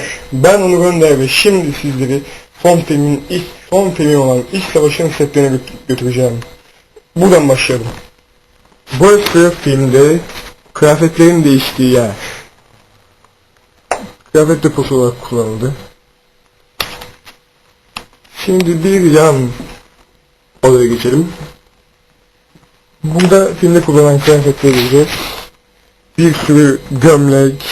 Ben Onur Önder ve şimdi sizleri son filmin ilk son filmi olan İç Savaşı'nın setlerine gö- götüreceğim. Buradan başlayalım. Burası filmde kıyafetlerin değiştiği yer. Kıyafet deposu olarak kullanıldı. Şimdi bir yan odaya geçelim. Burada filmde kullanılan kıyafetleri. Bir sürü gömlek,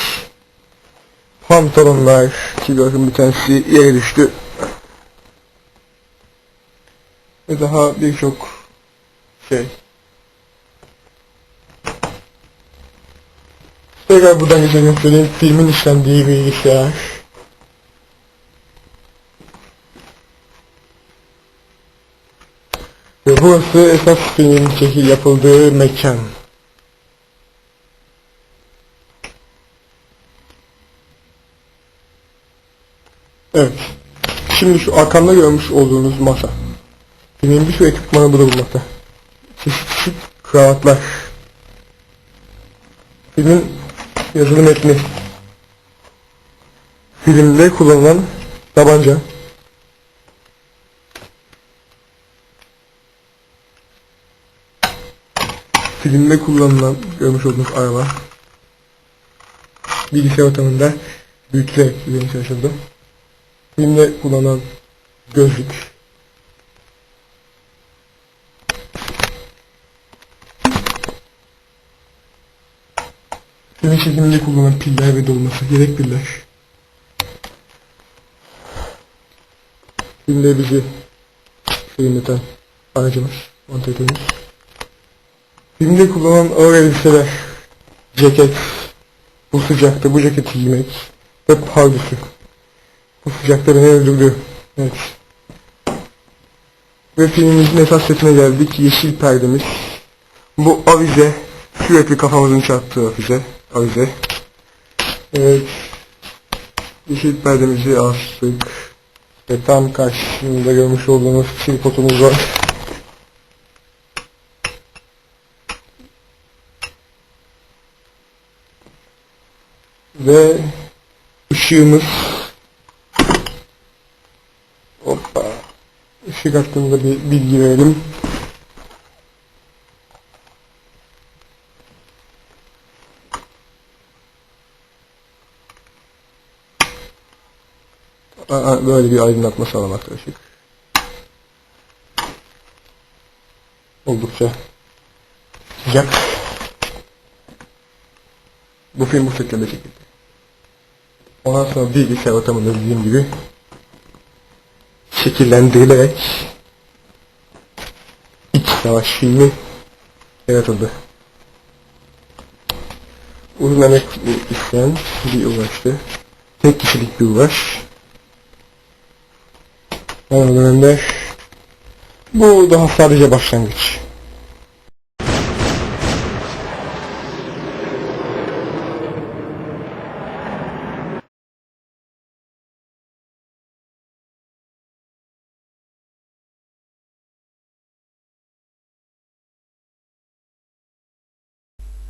pantolonlar ki bakın bir tanesi yere düştü. Ve daha birçok şey. Tekrar buradan geçelim söyleyeyim. Filmin işlendiği bilgisayar. Ve burası esas filmin çekil yapıldığı mekan. Evet. Şimdi şu arkamda görmüş olduğunuz masa. Filmin bir sürü ekipmanı bulunmakta. Çeşit çeşit kravatlar. Filmin yazılı metni. Filmde kullanılan tabanca. Filmde kullanılan görmüş olduğunuz araba. Bilgisayar ortamında büyütülerek üzerine çalışıldı. Filmde kullanılan gözlük. Film çekiminde kullanılan piller ve dolması, yedek piller. Filmde bizi serinleten aracımız, montatörümüz. Filmde kullanılan ağır elbiseler, ceket, bu sıcakta bu ceketi giymek ve pardüsü. Beni öldürdü. Evet. Ve filmimizin esas setine geldik. Yeşil perdemiz. Bu avize. Sürekli kafamızın çarptığı avize. Avize. Evet. Yeşil perdemizi astık. Ve tam karşısında görmüş olduğunuz tripodumuz var. Ve ışığımız Işık hakkında bir bilgi verelim. Böyle bir aydınlatma sağlamakta ışık. Oldukça sıcak. Bu film bu şekilde çekildi. Ondan sonra bilgisayar ortamında dediğim gibi şekillendirilerek iç savaş filmi yaratıldı. Uzun emek isteyen bir uğraştı. Tek kişilik bir uğraş. Ama bu daha sadece başlangıç.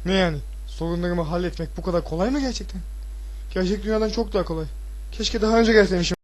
Ne yani? Sorunlarımı halletmek bu kadar kolay mı gerçekten? Gerçek dünyadan çok daha kolay. Keşke daha önce gelseymişim.